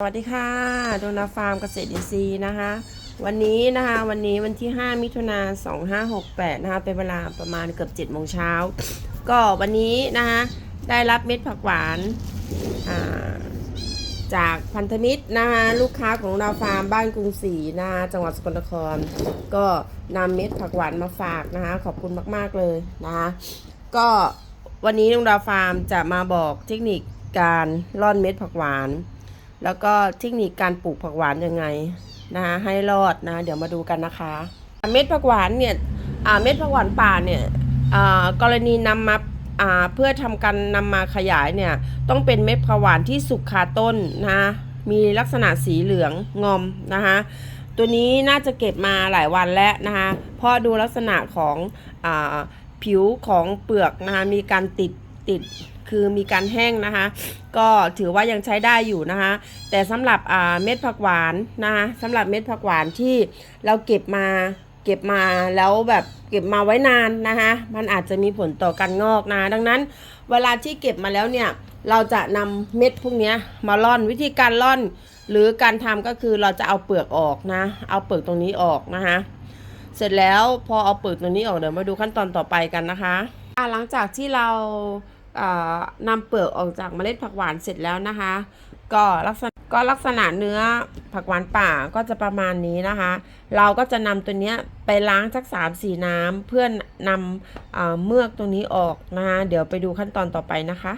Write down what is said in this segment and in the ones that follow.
สวัสดีค่ะโดนาฟาร์มเกษตรอินทรีย์นะคะ วันนี้นะคะวันนี้วันที่ 5 มิถุนา2568 นะคะ เป็นเวลาประมาณเกือบ7โมงเช้า ก็วันนี้นะคะได้รับเม็ดผักหวานาจากพันธมิตรนะคะลูกค้าของเราฟาร์มบ้านกรุงศรีนะคะจังหวัดสกลนคร ก็นำเม็ดผักหวานมาฝากนะคะขอบคุณมาก ๆ เลยนะคะก็วันนี้ลุงดาวฟาร์มจะมาบอกเทคนิคการร่อนเม็ดผักหวาน แล้วก็เทคนิคการปลูกผักหวานยังไงนะคะให้รอดนะ เดี๋ยวมาดูกันนะคะ เม็ดผักหวานเนี่ยเม็ดผักหวานป่าเนี่ยกรณีนำมาอ่าเพื่อทำการนำมาขยายเนี่ยต้องเป็นเม็ดผักหวานที่สุกคาต้นนะมีลักษณะสีเหลืองงอมนะคะตัวนี้น่าจะเก็บมาหลายวันแล้วนะคะเพราะดูลักษณะของอผิวของเปลือกนะคะมีการติดติด คือมีการแห้งนะคะ ก็ถือว่ายังใช้ได้อยู่นะคะ แต่สำหรับเม็ดผักหวานนะคะสำหรับเม็ดผักหวานที่เราเก็บมาเก็บมาแล้วแบบเก็บมาไว้นานนะคะมันอาจจะมีผลต่อการงอกนะ ดังนั้นเวลาที่เก็บมาแล้วเนี่ยเราจะนำเม็ดพวกนี้มาล่อนวิธีการล่อน หรือการทำก็คือเราจะเอาเปลือกออกนะ เอาเปลือกตรงนี้ออกนะคะเสร็จแล้วพอเอาเปลือกตรงนี้ออกเดี๋ยวมาดูขั้นตอนต่อไปกันนะคะหลังจากที่เรา นำเปลือกออกจากเมล็ดผักหวานเสร็จแล้วนะคะ ก็ลักษณะก็ลักษณะเนื้อผักหวานป่าก็จะประมาณนี้นะคะ เราก็จะนำตัวเนี้ยไปล้างสัก3าสีน้ำเพื่อนนำอ่าเมือกตรงนี้ออกนะคะ เดี๋ยวไปดูขั้นตอนต่อไปนะคะ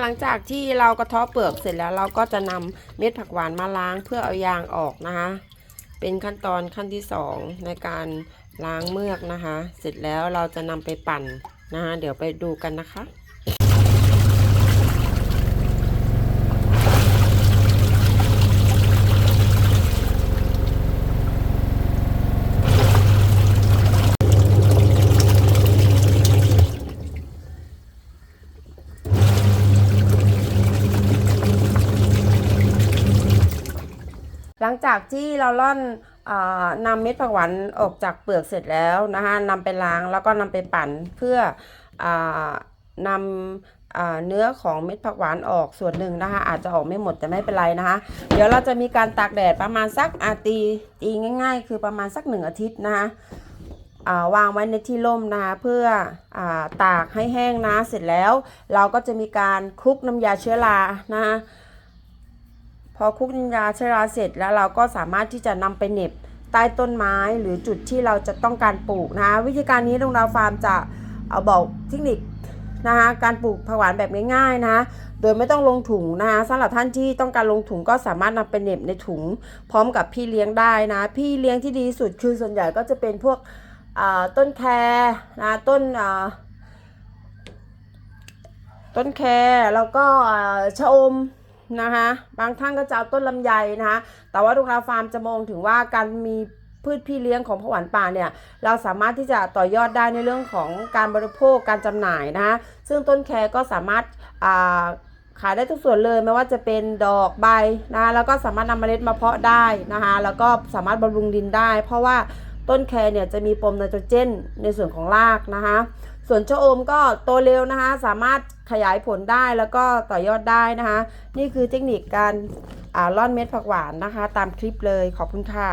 หลังจากที่เรากระเทาะเปลือกเสร็จแล้วเราก็จะนำเม็ดผักหวานมาล้างเพื่อเอายางออกนะคะ เป็นขั้นตอนขั้นที่2ในการล้างเมือกนะคะ เสร็จแล้วเราจะนำไปปั่นนะคะ เดี๋ยวไปดูกันนะคะ หลังจากที่เราล่อนอนำเม็ดผักหวานออกจากเปลือกเสร็จแล้วนะคะนำไปล้างแล้วก็นำไปปั่นเพื่ออนำอ่าเนื้อของเม็ดผักหวานออกส่วนหนึ่งนะคะ อาจจะออกไม่หมดแต่ไม่เป็นไรนะคะ เดี๋ยวเราจะมีการตากแดดประมาณสักอาตีตีง่าย ๆ คือประมาณสักหนึ่งอาทิตย์นะคะาวางไว้ในที่ร่มนะคะเพื่ออตากให้แห้งนะเสร็จแล้ว เราก็จะมีการคลุกน้ำยาเชื้อรานะคะ พอคุกน้ำยาเชื้อราเสร็จแล้วเราก็สามารถที่จะนำไปเหน็บใต้ต้นไม้หรือจุดที่เราจะต้องการปลูกนะวิธีการนี้โรงดาวฟาร์มจะเอาบอกเทคนิคนะคะการปลูกผักหวานแบบง่ายๆนะโดยไม่ต้องลงถุงนะคะสำหรับท่านที่ต้องการลงถุงก็สามารถนำไปเหน็บในถุง พร้อมกับพี่เลี้ยงได้นะ พี่เลี้ยงที่ดีสุดคือส่วนใหญ่ก็จะเป็นพวกต้นแครนะต้นต้นแครแล้วก็ชะอม นะคะบางท่านก็จะเอาต้นลำไยนะคะแต่ว่าโรงนาฟาร์มจะมองถึงว่าการมีพืชพี่เลี้ยงของผักหวานป่าเนี่ยเราสามารถที่จะต่อยอดได้ในเรื่องของการบริโภคการจำหน่ายนะคะซึ่งต้นแครก็สามารถขายได้ทุกส่วนเลยไม่ว่าจะเป็นดอกใบนะคะแล้วก็สามารถนำเมล็ดมาเพาะได้นะคะแล้วก็สามารถบำรุงดินได้ เพราะว่าต้นแครเนี่ยจะมีปมไนโตรเจนในส่วนของรากนะคะส่วนชะอมก็โตเร็วนะคะสามารถ ขยายผลได้แล้วก็ต่อยอดได้นะคะ นี่คือเทคนิคการล่อนเม็ดผักหวานนะคะ ตามคลิปเลยขอบคุณค่ะ